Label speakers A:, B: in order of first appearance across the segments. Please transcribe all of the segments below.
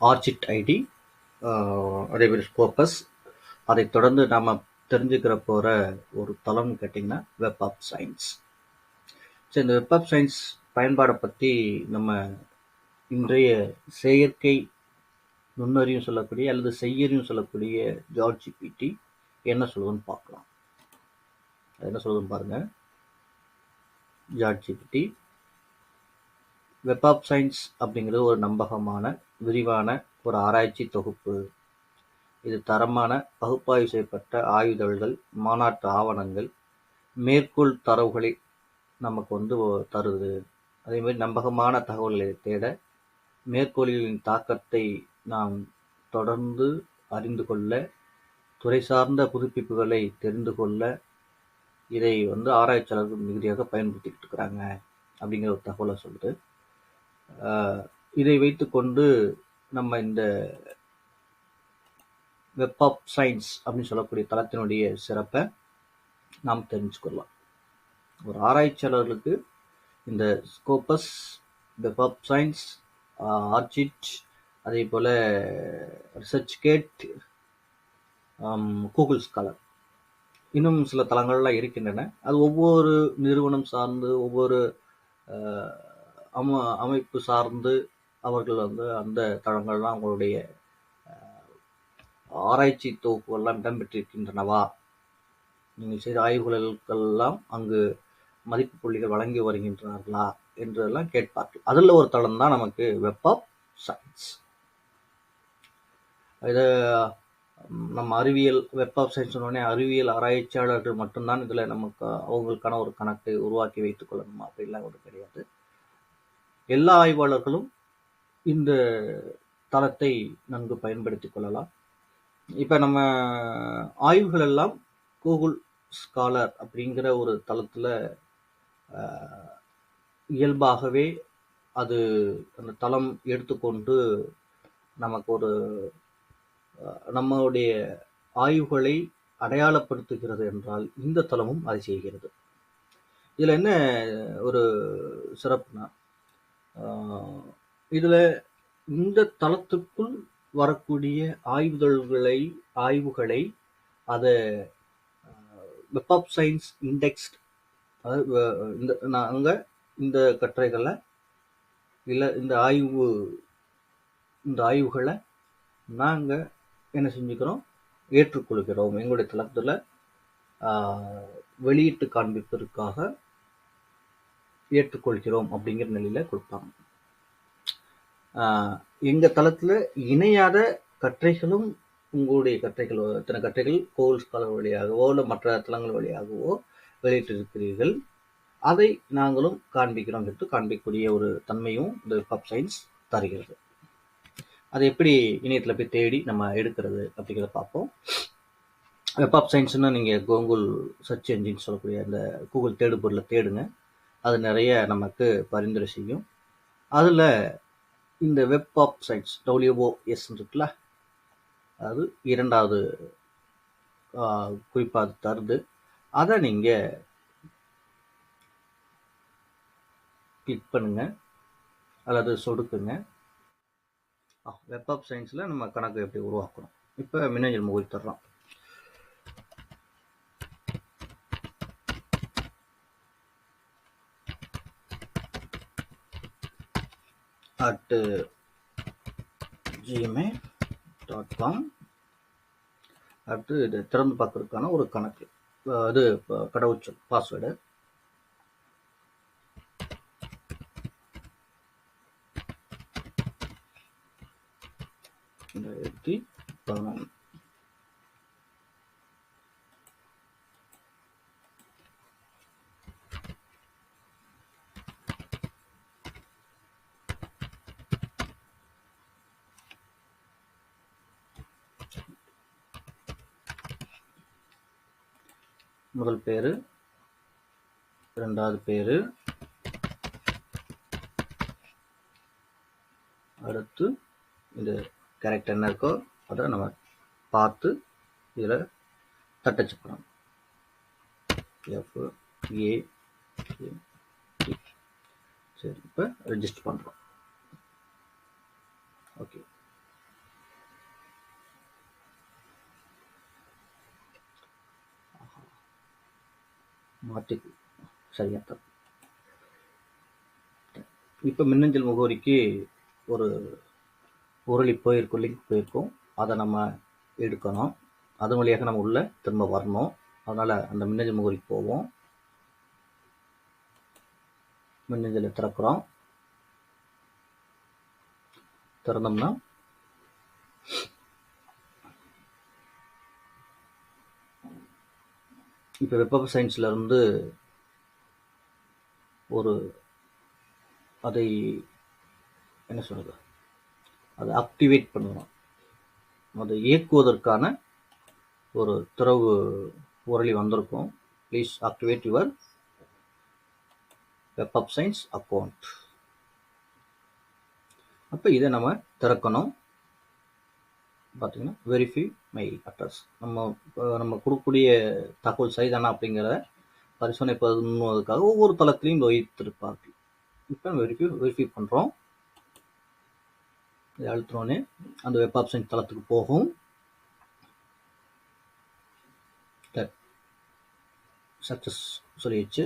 A: ஆர்ஜிட் ID அதே மாதிரி Scopus அதை தொடர்ந்து நாம் தெரிஞ்சுக்கிற போகிற ஒரு தளம்னு கேட்டிங்கன்னா வெப் ஆஃப் சயின்ஸ் ஸோ இந்த வெப் ஆஃப் சயின்ஸ் பயன்பாடை பற்றி நம்ம இன்றைய செயற்கை நுண்ணறியும் சொல்லக்கூடிய அல்லது செய்யறியும் சொல்லக்கூடிய ஜார்ஜ் ஜிபிடி என்ன சொல்லுதுன்னு பார்க்கலாம். என்ன சொல்லுதுன்னு பாருங்கள் ஜார்ஜ் ஜிபிடி வெப் ஆஃப் சயின்ஸ் அப்படிங்கிறது ஒரு நம்பகமான விரிவான ஒரு ஆராய்ச்சி தொகுப்பு. இது தரமான பகுப்பாய்வு செய்யப்பட்ட ஆய்வுதழ்கள் மாநாட்டு ஆவணங்கள் மேற்கோள் தரவுகளை நமக்கு வந்து தருது. அதே மாதிரி நம்பகமான தகவல்களை தேட மேற்கோள்களின் தாக்கத்தை நாம் தொடர்ந்து அறிந்து கொள்ள துறை சார்ந்த புதுப்பிப்புகளை தெரிந்து கொள்ள இதை வந்து ஆராய்ச்சியாளர்கள் மிகுதியாக பயன்படுத்திக்கிட்டு இருக்கிறாங்க. அப்படிங்கிற ஒரு தகவலை சொல்லுது. இதை வைத்துக்கொண்டு நம்ம இந்த வெப் ஆஃப் சயின்ஸ் அப்படின்னு சொல்லக்கூடிய தளத்தினுடைய சிறப்பை நாம் தெரிஞ்சுக்கொள்ளலாம் ஒரு ஆராய்ச்சியாளர்களுக்கு இந்த Scopus Web of Science ORCID அதே போல் ரிசர்ச் கேட் கூகுள் ஸ்காலர் இன்னும் சில தளங்கள்லாம் இருக்கின்றன. அது ஒவ்வொரு நிறுவனம் சார்ந்து ஒவ்வொரு அம அமைப்பு சார்ந்து அவர்கள் வந்து அந்த தளங்கள்லாம் அவங்களுடைய ஆராய்ச்சி தொகுப்புகள்லாம் இடம்பெற்றிருக்கின்றனவா? நீங்கள் செய்த ஆய்வுகளுக்கெல்லாம் அங்கு மதிப்பு புள்ளிகள் வழங்கி வருகின்றார்களா என்றெல்லாம் கேட்பார்கள். அதில் ஒரு தளம் தான் நமக்கு வெப் ஆஃப் சயின்ஸ் இது நம்ம அறிவியல் வெப் ஆஃப் சயின்ஸ் சொன்னோடனே அறிவியல் ஆராய்ச்சியாளர்கள் மட்டும்தான் இதில் நமக்கு அவங்களுக்கான ஒரு கணக்கை உருவாக்கி வைத்துக் கொள்ளணும்? அப்படிலாம் ஒரு கிடையாது. எல்லா ஆய்வாளர்களும் இந்த தளத்தை நன்கு பயன்படுத்திக் கொள்ளலாம். இப்போ நம்ம ஆய்வுகள் எல்லாம் கூகுள் ஸ்காலர் அப்படிங்கிற ஒரு தளத்தில் இயல்பாகவே அது அந்த தளம் எடுத்துக்கொண்டு நமக்கு ஒரு நம்மளுடைய ஆய்வுகளை அடையாளப்படுத்துகிறது என்றால் இந்த தளமும் அதை செய்கிறது. இதில் என்ன ஒரு சிறப்புனா இதில் இந்த தளத்துக்குள் வரக்கூடிய ஆய்வுதழ்களை ஆய்வுகளை அதை வெப் ஆஃப் சயின்ஸ் இண்டெக்ஸ்ட் அதாவது இந்த நாங்கள் இந்த கட்டுரைகளை இல்லை இந்த ஆய்வு இந்த ஆய்வுகளை நாங்கள் என்ன செஞ்சுக்கிறோம்? ஏற்றுக்கொள்கிறோம். எங்களுடைய தளத்தில் வெளியிட்டு காண்பிப்பதற்காக ஏற்றுக்கொள்கிறோம் அப்படிங்கிற நிலையில் கொடுப்பாங்க. எங்கள் தளத்தில் இணையாத கற்றைகளும் உங்களுடைய கற்றைகள் இத்தனை கற்றைகள் கோல் ஸ்காலர் வழியாகவோ இல்லை மற்ற தளங்கள் வழியாகவோ வெளியிட்டிருக்கிறீர்கள். அதை நாங்களும் காண்பிக்கிறோம் என்று காண்பிக்கக்கூடிய ஒரு தன்மையும் இந்த பப் சயின்ஸ் தருகிறது. அதை எப்படி இணையத்தில் போய் தேடி நம்ம எடுக்கிறது அப்படிங்கிறத பார்ப்போம். வெப் ஆஃப் சயின்ஸ்னு நீங்கள் கூகுள் சர்ச் என்ஜின் சொல்லக்கூடிய அந்த கூகுள் தேடுபொருளை தேடுங்க. அது நிறைய நமக்கு பரிந்துரை செய்யும். அதில் இந்த வெப் ஆஃப் சயின்ஸ் டபிள்யூஓஎஸ் இருக்குல்ல? அது இரண்டாவது குறிப்பாக அது தருது. அதை நீங்கள் கிளிக் பண்ணுங்க. அல்லது சொடுக்குங்க. வெப் ஆஃப் சயின்ஸில் நம்ம கணக்கு எப்படி உருவாக்கணும். இப்போ மின்னஞ்சல் முகவரி தர்றோம். அட் ஜிமெயில் டாட் காம் அடுத்து இது திறந்து பார்க்கறதுக்கான ஒரு கணக்கு. அது கடவுச்சொல் பாஸ்வேர்டு ரெண்டாயிரத்தி பதினொன்று முதல் பேர் ரெண்டாவது பேர் அடுத்து இது கேரக்டர் என்ன இருக்கோ அதை நம்ம பார்த்து இதில் தட்டச்சு பண்ணணும் எஃப் ஏ சரி இப்போ ரெஜிஸ்டர் பண்ணுறோம் ஓகே மாற்றி சரியா இப்போ மின்னஞ்சல் முகவரிக்கு ஒரு உருளி போயிருக்கும் லிங்க் போயிருக்கும் அதை நம்ம எடுக்கணும். அது வழியாக நம்ம உள்ள திரும்ப வரணும். அதனால் அந்த மின்னஞ்சல் முகவரிக்கு போவோம். மின்னஞ்சலை திறக்கிறோம். திறந்தோம்னா இப்போ வெப்பப் சயின்ஸில் வந்து ஒரு அதை என்ன சொல்கிறது அதை ஆக்டிவேட் பண்ணணும். அதை இயக்குவதற்கான ஒரு திறவு உரளி வந்திருக்கும். Please activate your web of Science account அப்போ இதை நம்ம திறக்கணும். பார்த்தீங்கன்னா வெரிஃபை மெயில் அட்ரஸ் நம்ம நம்ம கொடுக்கக்கூடிய தகவல் சரிதானா அப்படிங்கிறத பரிசோதனை பண்ணுவதற்காக ஒவ்வொரு தளத்திலையும் வைத்திருப்பார்கள். இப்போ வெரிஃபை வெரிஃபை பண்ணுறோம் இதை அழுத்தினோடனே அந்த வெப் ஆப்ஷன் தளத்துக்கு போகும். சக்ஸஸ் சொல்லிடுச்சு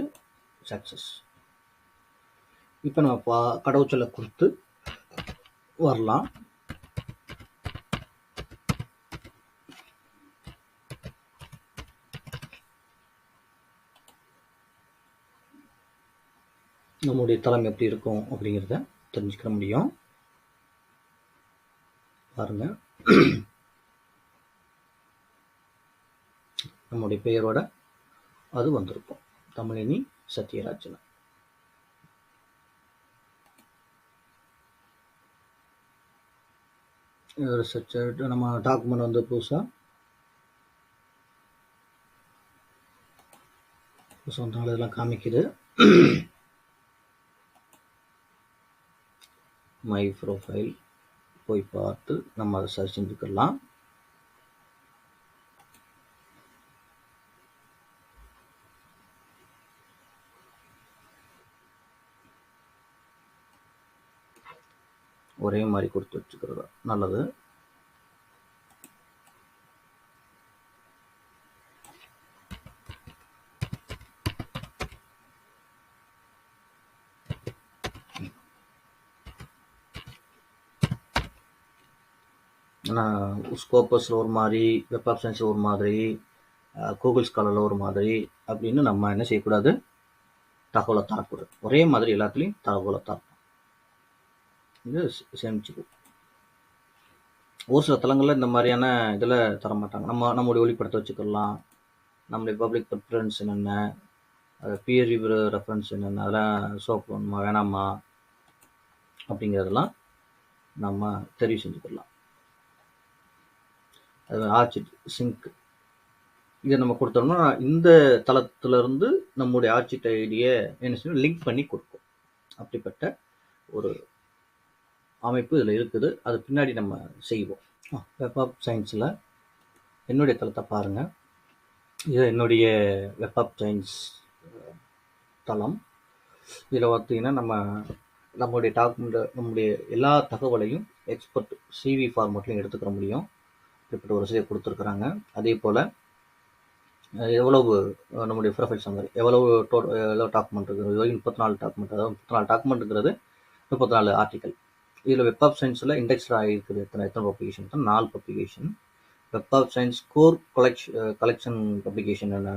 A: சக்ஸஸ் இப்போ நம்ம பா கடவுச்சொல்லை கொடுத்து வரலாம். நம்முடைய தளம் எப்படி இருக்கும் அப்படிங்கிறத தெரிஞ்சுக்க முடியும். பாருங்க. நம்முடைய பெயரோட அது வந்திருக்கும். தமிழினி சத்யராஜன். ரிசர்ச் நம்ம டாக்குமெண்ட் வந்து புதுசாக புதுசாக வந்தனால இதெல்லாம் காமிக்குது. மை ப்ரொஃபைல் போய் பார்த்து நம்ம அதை சர்ச் செஞ்சுக்கலாம். ஒரே மாதிரி கொடுத்து வச்சுக்கிறதா. நல்லது. ஸ்கோப்பஸில் ஒரு மாதிரி வெப் ஆப்ஷன்ஸில் ஒரு மாதிரி கூகுள் ஸ்காலரில் ஒரு மாதிரி அப்படின்னு நம்ம என்ன செய்யக்கூடாது? தகவலை தரக்கூடாது ஒரே மாதிரி எல்லாத்துலேயும் தகவலை தரணும் இது சேமிச்சுக்கும் ஒரு சில தளங்களில் இந்த மாதிரியான இதில் தர மாட்டாங்க நம்ம நம்மளுடைய ஒளிப்படுத்த வச்சுக்கலாம் நம்மளுடைய பப்ளிக் ப்ரிஃபரன்ஸ் என்னென்ன? அது பியர் ரிவ்யூ ரெஃபரன்ஸ் என்னென்ன? அதெல்லாம் சோப் வேணுமா? வேணாமா அப்படிங்கிறதெல்லாம் நம்ம தெரிவு செஞ்சுக்கலாம் அது ஆர்ச்சி சிங்க் இதை நம்ம கொடுத்தோம்னா இந்த தளத்திலிருந்து நம்முடைய ஆர்ச்சிட் ஐடியை என்ன செய்யணும் லிங்க் பண்ணி கொடுக்கும். அப்படிப்பட்ட ஒரு அமைப்பு இதில் இருக்குது. அது பின்னாடி நம்ம செய்வோம். வெப் ஆப் சயின்ஸில் என்னுடைய தளத்தை பாருங்கள் இது என்னுடைய வெப் ஆப் சயின்ஸ் தளம். இதில் பார்த்தீங்கன்னா நம்ம நம்மளுடைய டாக்குமெண்ட் நம்முடைய எல்லா தகவலையும் எக்ஸ்பர்ட் சிவி ஃபார்மேட்லையும் எடுத்துக்கிற முடியும். இப்படி ஒரு வசதியை கொடுத்துருக்குறாங்க. அதே போல் எவ்வளவு நம்முடைய ப்ரொஃபைல் சம்மரி எவ்வளவு டோ எவ்வளோ டாக்குமெண்ட் இருக்குது? முப்பத்தி நாலு டாக்குமெண்ட் அதாவது முப்பத்தி நாலு டாக்குமெண்ட்டுங்கிறது முப்பத்தி நாலு ஆர்டிக்கல் இதில் வெப் ஆஃப் சயின்ஸில் இண்டெக்ஸ்ட் ஆகிருக்குது எத்தனை எத்தனை பப்ளிகேஷன் தான் நாலு publication Web of Science core collection collection publication என்ன?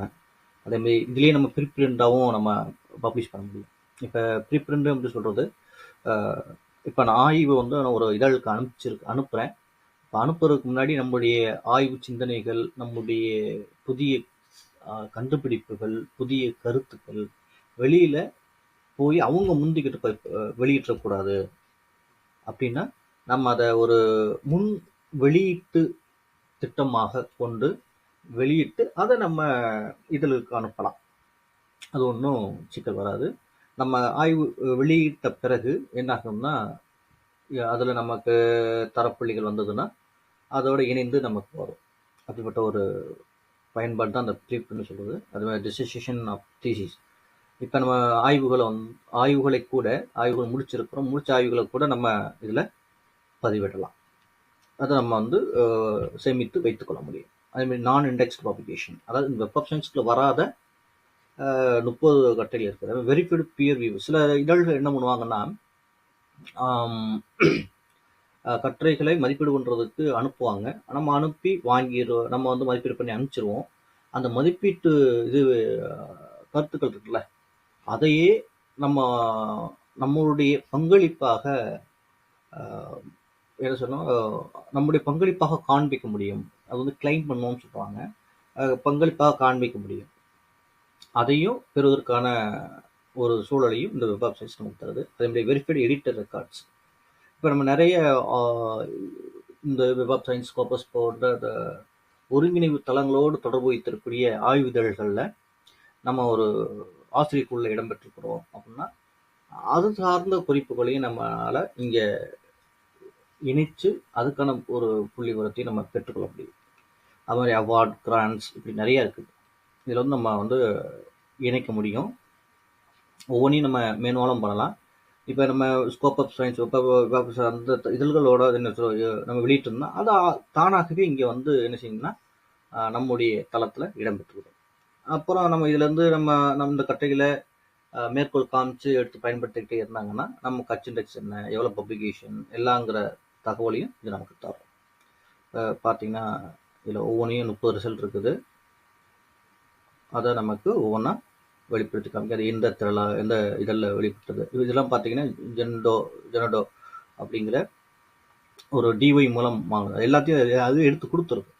A: அதேமாரி இதுலேயே நம்ம ப்ரீப்ரிண்டாகவும் நம்ம பப்ளிஷ் பண்ண முடியும். இப்போ ப்ரீப்ரிண்ட் அப்படின்னு சொல்கிறது இப்போ நான் ஆய்வு வந்து நான் ஒரு இதழுக்கு அனுப்பிச்சிருக்கு அனுப்புகிறேன் இப்போ அனுப்புறதுக்கு முன்னாடி நம்முடைய ஆய்வு சிந்தனைகள் நம்முடைய புதிய கண்டுபிடிப்புகள் புதிய கருத்துக்கள் வெளியில் போய் அவங்க முந்திக்கிட்டு வெளியிட்டக்கூடாது அப்படின்னா நம்ம அதை ஒரு முன் வெளியீட்டு திட்டமாக கொண்டு வெளியிட்டு அதை நம்ம இதழுக்கு அனுப்பலாம். அது ஒன்றும் சிக்கல் வராது. நம்ம ஆய்வு வெளியிட்ட பிறகு என்னாகும்னா அதில் நமக்கு தரப்புள்ளிகள் வந்ததுன்னா அதோடு இணைந்து நமக்கு வரும். அப்படிப்பட்ட ஒரு பயன்பாடு தான் அந்த ப்ரீப்னு சொல்கிறது அது மாதிரி டிசிஷன் ஆஃப் தீசிஸ் இப்போ நம்ம ஆய்வுகளை வந்து ஆய்வுகளை கூட ஆய்வுகள் முடிச்சிருக்கிறோம். முடிச்ச ஆய்வுகளை கூட நம்ம இதில் பதிவிடலாம். அதை நம்ம வந்து சேமித்து வைத்துக்கொள்ள முடியும். அதேமாதிரி நான் இண்டெக்ஸ்ட் பப்ளிகேஷன் அதாவது இந்த வெப் ஆப்ஷன்ஸ்க்குள்ள வராத முப்பது கட்டையில் இருக்கிற வெரிஃபைடு பியர் வியூ சில இதழ்கள் என்ன பண்ணுவாங்கன்னா கட்டுரைகளை மதிப்பீடு பண்ணுறதுக்கு அனுப்புவாங்க. நம்ம அனுப்பி வாங்கிடுவோம் நம்ம வந்து மதிப்பீடு பண்ணி அனுப்பிச்சிருவோம். அந்த மதிப்பீட்டு இது கருத்துக்கள் இருக்குல்ல அதையே நம்ம நம்மளுடைய பங்களிப்பாக என்ன சொன்னோம் நம்முடைய பங்களிப்பாக காண்பிக்க முடியும். அது வந்து கிளைம் பண்ணுவோம்னு சொல்லுவாங்க பங்களிப்பாக காண்பிக்க முடியும். அதையும் பெறுவதற்கான ஒரு சூழலையும் இந்த வெப் ஆப்ஷன்ஸ் நமக்கு தருது. அதே மாதிரி வெரிஃபைடு எடிட்டர் ரெக்கார்ட்ஸ் இப்போ நம்ம நிறைய இந்த வெப் ஆஃப் சயின்ஸ் கோப்பஸ் போன்ற ஒருங்கிணைவு தளங்களோடு தொடர்பு வைத்திருக்கக்கூடிய ஆய்விதழ்களில் நம்ம ஒரு ஆசிரியக்குள்ளே இடம்பெற்றிருக்கிறோம் அப்படின்னா அது சார்ந்த குறிப்புகளையும் நம்மளால் இங்கே இணைச்சு அதுக்கான ஒரு புள்ளி விவரத்தையும் நம்ம பெற்றுக்கொள்ள முடியும். அது மாதிரி அவார்ட் கிராண்ட்ஸ் இப்படி நிறையா இருக்குது இதில் வந்து நம்ம வந்து இணைக்க முடியும். ஒவ்வொன்றையும் நம்ம மேன்வாலும் பண்ணலாம். இப்போ நம்ம ஸ்கோப் ஆஃப் சயின்ஸ் அந்த இதழ்களோட என்ன சொல் நம்ம வெளியிட்டிருந்தோம்னா அது தானாகவே இங்கே வந்து என்ன செய்யணும்னா நம்முடைய தளத்தில் இடம்பெற்றுவிடும். அப்புறம் நம்ம இதுலேருந்து நம்ம நம்ம இந்த கட்டைகளை மேற்கோள் காமிச்சு எடுத்து பயன்படுத்திக்கிட்டே இருந்தாங்கன்னா நம்ம கட்சி இண்டெக்ஸ் என்ன எவ்வளோ பப்ளிகேஷன் எல்லாங்கிற தகவலையும் இது நமக்கு தரும். இப்போ பார்த்தீங்கன்னா இதில் ஒவ்வொன்றையும் முப்பது ரிசல்ட் இருக்குது. அதை நமக்கு ஒவ்வொன்றா வெளிப்படுத்தி காமிக்க அது எந்த திரளா எந்த இதழில் வெளிப்படுத்துறது இதெல்லாம் பார்த்தீங்கன்னா ஜென்டோ ஜெனடோ அப்படிங்கிற ஒரு டிஒய் மூலம் வாங்குறது எல்லாத்தையும் அது- எடுத்து கொடுத்துருக்கு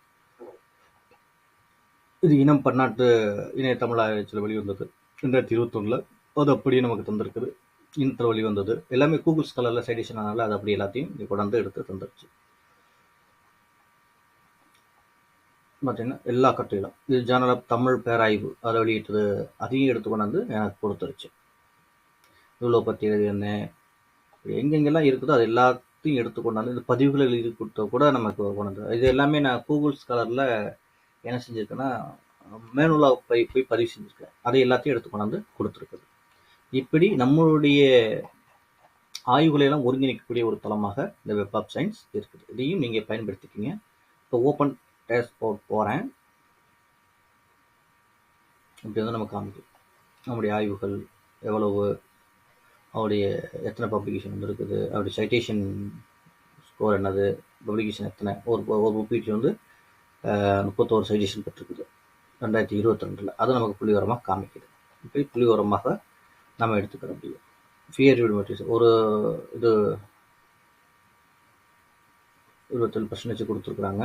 A: இது இனம் பன்னாட்டு இணைய தமிழ் வெளிவந்தது. ரெண்டாயிரத்தி இருபத்தொன்னில் அது அப்படியே நமக்கு தந்திருக்குது. இனத்தில் வெளிவந்தது. எல்லாமே கூகுள் ஸ்காலரில் சைடிஷன் ஆனால அது அப்படி எல்லாத்தையும் கொண்டாந்து எடுத்து தந்துருச்சு. பார்த்தீங்கன்னா எல்லா கட்டையிலும் இது ஜேர்னல் ஆஃப் தமிழ் பேராய்வு அதை வெளியிட்டது அதையும் எடுத்து கொண்டாந்து எனக்கு கொடுத்துருச்சு. இவ்வளோ பற்றி எழுதி என்ன? எங்கெங்கெல்லாம் இருக்குதோ அது எல்லாத்தையும் எடுத்து கொண்டாந்து இந்த பதிவுகள் எழுதி கொடுத்த கூட நமக்கு கொண்டாந்து இது எல்லாமே நான் கூகுள் ஸ்காலரில் என்ன செஞ்சுருக்கேன்னா மேனுவலாக போய் போய் பதிவு செஞ்சுருக்கேன். அதை எல்லாத்தையும் எடுத்து கொண்டாந்து கொடுத்துருக்குது. இப்படி நம்மளுடைய ஆய்வுகளை எல்லாம் ஒருங்கிணைக்கக்கூடிய ஒரு தளமாக இந்த வெப் ஆஃப் சயின்ஸ் இருக்குது. இதையும் நீங்கள் பயன்படுத்திக்கிங்க. இப்போ ஓப்பன் டேஷ்போர்ட் போகிறேன் இப்படி வந்து நம்ம காமிக்கும். நம்முடைய ஆய்வுகள் எவ்வளவு அவருடைய எத்தனை பப்ளிகேஷன் வந்து இருக்குது அவருடைய சைட்டேஷன் ஸ்கோர் என்னது பப்ளிகேஷன் எத்தனை ஒரு ஒரு ஒப்பீட்டு வந்து முப்பத்தோரு சைட்டேஷன் பெற்றிருக்குது. ரெண்டாயிரத்தி இருபத்தி ரெண்டில். அது நமக்கு புள்ளிவரமாக காமிக்குது. இப்படி புள்ளிவரமாக நம்ம எடுத்துக்கிற முடியும். ஃபியர் மெட்டீரியல்ஸ் ஒரு இது இருபத்தேழு பர்சன்டேஜ் கொடுத்துருக்குறாங்க.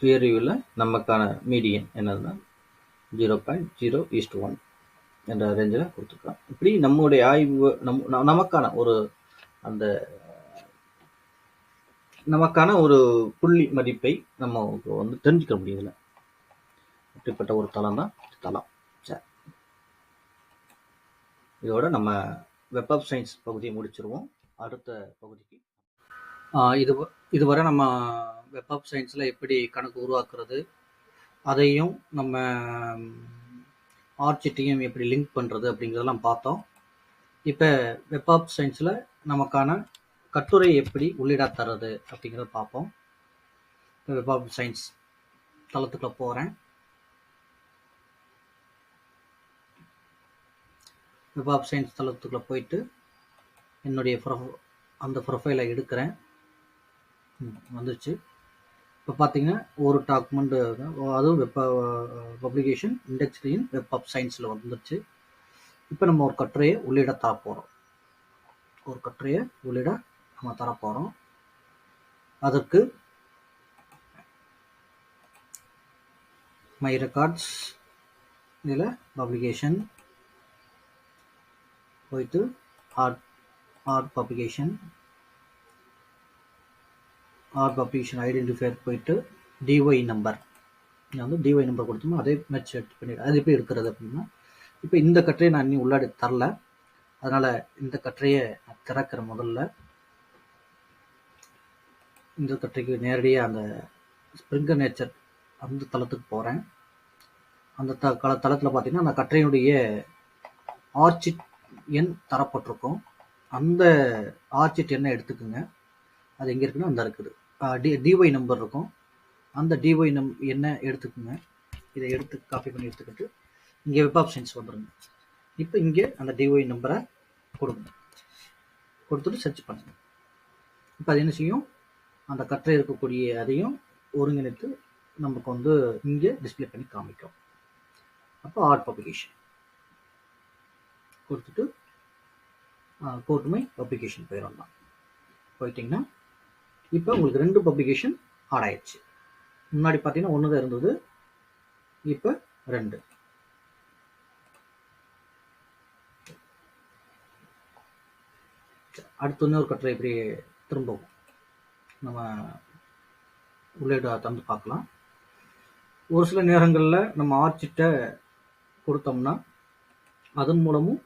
A: ஃபியர் நமக்கான மீடியன் என்னதுன்னா zero point zero east one என்ற ரேஞ்சில் கொடுத்துருக்காங்க இப்படி நம்முடைய ஆய்வு நம் நமக்கான ஒரு அந்த நமக்கான ஒரு புள்ளி மதிப்பை நம்ம வந்து தெரிஞ்சுக்க முடியல இதில் இப்படிப்பட்ட ஒரு தளம் தான் தளம். சரி. இதோட நம்ம வெப் ஆஃப் சயின்ஸ் பகுதியை முடிச்சிருவோம். அடுத்த பகுதிக்கு. இது இதுவரை நம்ம வெப் ஆஃப் சயின்ஸில் எப்படி கணக்கு உருவாக்குறது அதையும் நம்ம ஆர்ச்சிட்டையும் எப்படி லிங்க் பண்ணுறது அப்படிங்கிறதெல்லாம் பார்த்தோம். இப்போ வெப் ஆஃப் சயின்ஸில் நமக்கான கட்டுரை எப்படி உள்ளிடா தர்றது அப்படிங்கிறத பார்ப்போம். வெப் ஆஃப் சயின்ஸ் தளத்துக்குள்ள போகிறேன் வெப் ஆஃப் சயின்ஸ் தளத்துக்குள்ளே போயிட்டு என்னுடைய ப்ரொ அந்த ப்ரொஃபைலை எடுக்கிறேன். ம், வந்துருச்சு. இப்போ பார்த்தீங்கன்னா ஒரு டாக்குமெண்ட் அதுவும் வெப் பப்ளிகேஷன் இண்டெக்ஸ்லையும் வெப் ஆஃப் சயின்ஸில் வந்துருச்சு. இப்போ நம்ம ஒரு கட்டுரையை உள்ளிட தர போகிறோம் ஒரு கட்டுரையை உள்ளிட நம்ம தர போகிறோம் அதற்கு மை ரெக்கார்ட்ஸ் இதில் பப்ளிகேஷன் போயிட்டு art art publication or publication identifier போயிட்டு டிஒய் நம்பர் நான் வந்து டிஒய் நம்பர் கொடுத்தோமோ அதே மேட்ச் எடுத்து பண்ணி அது எப்படி எடுக்கிறது அப்படின்னா இப்போ இந்த கட்டுரையை நான் இன்னும் உள்ளாடி தரல. அதனால் இந்த கட்டுரையை நான் திறக்கிறேன் முதல்ல இந்த கட்டுரைக்கு நேரடியாக அந்த ஸ்ப்ரிங்கர் நேச்சர் அந்த தளத்துக்கு போகிறேன் அந்த த கல தளத்தில் பார்த்தீங்கன்னா அந்த கட்டுரையினுடைய ஆர்ச்சிட் எண் தரப்பட்டிருக்கும். அந்த ஆர்ச்சிட் எண்ணை எடுத்துக்கோங்க. அது எங்கே இருக்குன்னா அந்த இருக்குது. டி டிஒய் நம்பர் இருக்கும். அந்த டிஒய் நம் என்ன எடுத்துக்கோங்க. இதை எடுத்து காப்பி பண்ணி எடுத்துக்கிட்டு இங்கே வெப் ஆப்ஷன்ஸ் சயின்ஸ் இப்போ இங்கே அந்த டிஒய் நம்பரை கொடுங்க. கொடுத்துட்டு சர்ச் பண்ணுங்க. இப்போ அது என்ன செய்யும்? அந்த கற்றை இருக்கக்கூடிய அதையும் ஒருங்கிணைத்து நமக்கு வந்து இங்கே டிஸ்ப்ளே பண்ணி காமிக்கும். அப்போ ஆர்ட் பப்ளிகேஷன் கொடுத்துட்டு கோர்ட்டுமை பப்ளிகேஷன் போயிடலாம். போயிட்டிங்கன்னா இப்போ உங்களுக்கு ரெண்டு பப்ளிகேஷன் ஆட் ஆயிடுச்சு. முன்னாடி பார்த்தீங்கன்னா ஒன்று தான் இருந்தது. இப்போ ரெண்டு. அடுத்து இன்னொரு கட்டுரை எப்படி திரும்பவும். நம்ம உள்ளே தந்து பார்க்கலாம். ஒரு சில நேரங்களில் நம்ம ஆர்ச்சிட்டை கொடுத்தோம்னா அதன் மூலமும்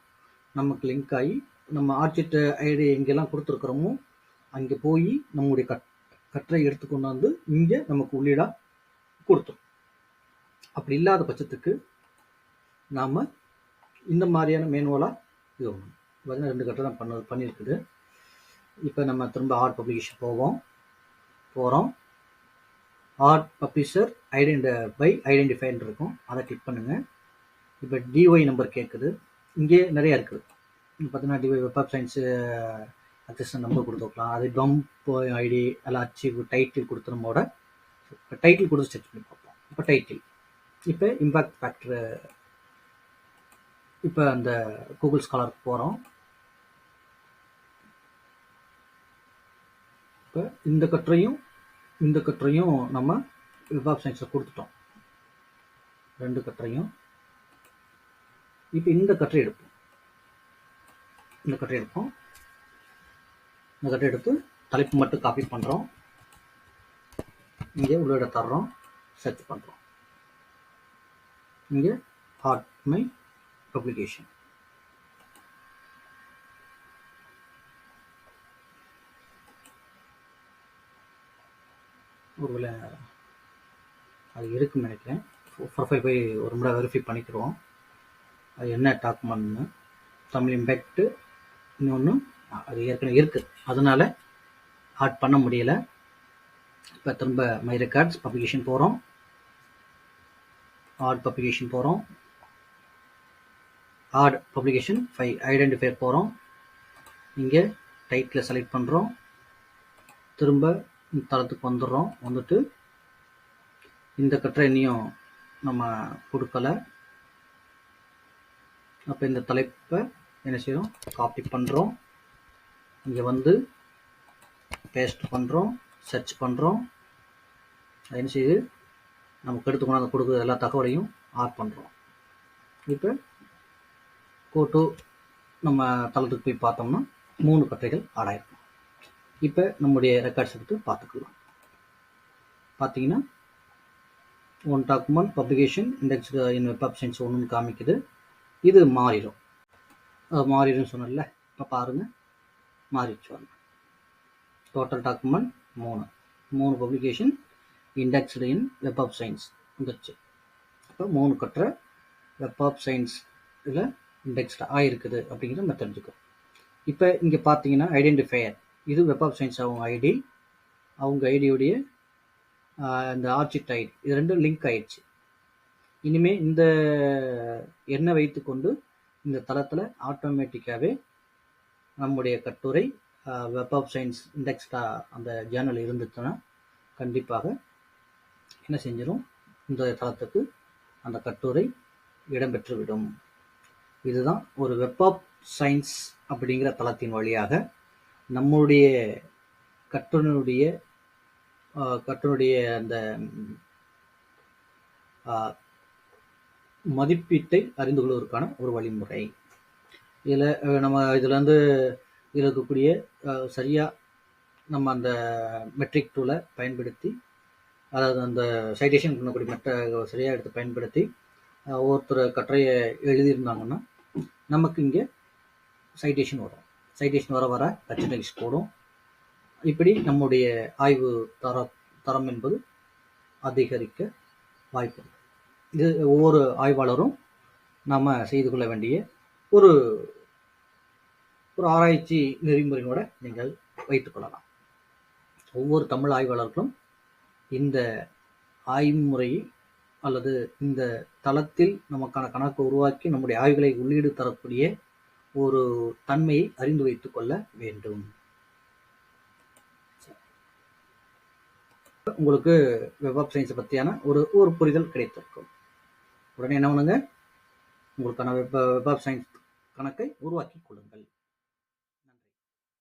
A: நமக்கு லிங்க் ஆகி நம்ம ஆர்ச்சிட்ட ஐடி எங்கெல்லாம் கொடுத்துருக்குறோமோ அங்கே போய் நம்முடைய கட் கற்றை எடுத்து கொண்டாந்து இங்கே நமக்கு உள்ளீடாக கொடுத்துரும் அப்படி இல்லாத பட்சத்துக்கு நாம் இந்த மாதிரியான மேனுவலாக இது ஒன்று பார்த்தீங்கன்னா ரெண்டு கட்டை தான் பண்ண பண்ணியிருக்குது. இப்போ நம்ம திரும்ப ஆர்ட் பப்ளிகேஷன் போவோம். போகிறோம் ஆர்ட் பப்ளிஷர் ஐடென்டி பை ஐடென்டிஃபைன்னு இருக்கும். அதை கிளிக் பண்ணுங்கள் இப்போ டிஒய் நம்பர் கேட்குது இங்கே நிறையா இருக்குது. பார்த்தீங்கன்னா DOI Web of Science access number கொடுத்துருக்கலாம் அது டம்ப் ஐடி எல்லாம் அச்சீவ் டைட்டில் கொடுத்து இப்போ டைட்டில் கொடுத்து செக் பண்ணி பார்ப்போம். இப்போ டைட்டில் இப்போ இம்பேக்ட் ஃபேக்டர் இப்போ அந்த கூகுள் ஸ்காலருக்கு போகிறோம் இப்போ இந்த கட்டுரையும் இந்த கட்டுரையும் நம்ம விபாப் சயின்ஸில் கொடுத்துட்டோம். ரெண்டு கட்டுரையும். இப்போ இந்த கட்டுரை எடுப்போம். இந்த கட்டுரை எடுப்போம். இந்த எடுத்து தலைப்பு மட்டும் காப்பி பண்ணுறோம் இங்கே உள்ளிட தர்றோம். சர்ச் பண்ணுறோம் இங்கே ஹாட் மை பப்ளிகேஷன் ஒருவேளை அது இருக்குன்னு நினைக்கிறேன். ப்ரொஃபைல் போய் ஒரு முறை வெரிஃபை பண்ணிக்கிறோம் அது என்ன டாக்குமெண்ட்னு தமிழ் இம்பேக்ட்டு இன்னொன்று அது ஏற்கனவே இருக்குது அதனால் ஆட் பண்ண முடியல. இப்போ திரும்ப மை ரெக்கார்ட்ஸ் பப்ளிகேஷன் போகிறோம் ஆட் பப்ளிகேஷன் போகிறோம் ஆட் பப்ளிகேஷன் ஃபைவ் ஐடென்டிஃபையர் போகிறோம் இங்கே டைட்டில் செலக்ட் பண்ணுறோம் திரும்ப இந்த தளத்துக்கு வந்துடுறோம். வந்துட்டு இந்த கட்டுரை இன்னும் நம்ம கொடுக்கல. அப்போ இந்த தலைப்பை என்ன செய்கிறோம் காப்பி பண்ணுறோம் இங்கே வந்து பேஸ்ட் பண்ணுறோம் சர்ச் பண்ணுறோம் என்ன செய்யுது? நமக்கு எடுத்து கொண்டாந்து கொடுக்குற எல்லா தகவலையும் ஆட் பண்ணுறோம் இப்போ கோட்டு நம்ம தளத்துக்கு போய் பார்த்தோம்னா மூணு கட்டுரைகள் ஆடாயிருக்கும் இப்போ நம்முடைய ரெக்கார்ட்ஸ் எடுத்து பார்த்துக்கலாம். பார்த்தீங்கன்னா one document publication index in Web of Science ஒன்றுன்னு காமிக்குது. இது மாறிடும். அது மாறிடும் சொன்னல இப்போ பாருங்கள் மாறிச்சு வரணும் டோட்டல் டாக்குமெண்ட் மூணு. மூணு publication indexed in web of science வந்துருச்சு இப்போ மூணு கட்டுற வெப் ஆஃப் சயின்ஸ் இதில் இண்டெக்ஸ்டு ஆகிருக்குது அப்படிங்கிறத நம்ம தெரிஞ்சுக்கோம் இப்போ இங்கே பார்த்தீங்கன்னா ஐடென்டிஃபையர் இது வெப் ஆஃப் சயின்ஸ் அவங்க ஐடி அவங்க ஐடியோடைய இந்த ஆர்ச்சிட் ஐடி இது ரெண்டும் லிங்க் ஆயிடுச்சு இனிமேல் இந்த எண்ணை வைத்துக்கொண்டு இந்த தளத்தில் ஆட்டோமேட்டிக்காகவே நம்முடைய கட்டுரை வெப் ஆஃப் சயின்ஸ் இண்டெக்ஸ்டா அந்த ஜேர்னல் இருந்துச்சுன்னா கண்டிப்பாக என்ன செஞ்சிடும் இந்த தளத்துக்கு அந்த கட்டுரை இடம்பெற்றுவிடும். இதுதான் ஒரு வெப் ஆஃப் சயின்ஸ் அப்படிங்கிற தளத்தின் வழியாக நம்முடைய கட்டுரையுடைய கட்டுரையுடைய அந்த மதிப்பீட்டை அறிந்து கொள்வதற்கான ஒரு வழிமுறை. இதில் நம்ம இதுலேருந்து இதில் இருக்கக்கூடிய சரியாக நம்ம அந்த மெட்ரிக் டூலை பயன்படுத்தி அதாவது அந்த சைட்டேஷன் பண்ணக்கூடிய மெட்ட சரியாக எடுத்து பயன்படுத்தி ஒவ்வொருத்தர் கட்டுரையை எழுதியிருந்தாங்கன்னா நமக்கு இங்கே சைட்டேஷன் வரும். சைட்டேஷன் வர வர பர்சன்டேஜ் கூடும் இப்படி நம்முடைய ஆய்வு தர தரம் என்பது அதிகரிக்க வாய்ப்பு இது ஒவ்வொரு ஆய்வாளரும் நாம் செய்து கொள்ள வேண்டிய ஒரு ஒரு ஆராய்ச்சி நெறிமுறையோட நீங்கள் வைத்துக்கொள்ளலாம் ஒவ்வொரு தமிழ் ஆய்வாளர்களும் இந்த ஆய்வுமுறையை அல்லது இந்த தளத்தில் நமக்கான கணக்கு உருவாக்கி நம்முடைய ஆய்வுகளை உள்ளீடு தரக்கூடிய ஒரு தன்மையை அறிந்து வைத்துக் கொள்ள வேண்டும். உங்களுக்கு வெப் ஆஃப் சயின்ஸை பற்றியான ஒரு ஒரு புரிதல் கிடைத்திருக்கும். உடனே என்ன பண்ணுங்க? உங்களுக்கான வெப் வெப் ஆஃப் சயின்ஸ் கணக்கை உருவாக்கி கொள்ளுங்கள்.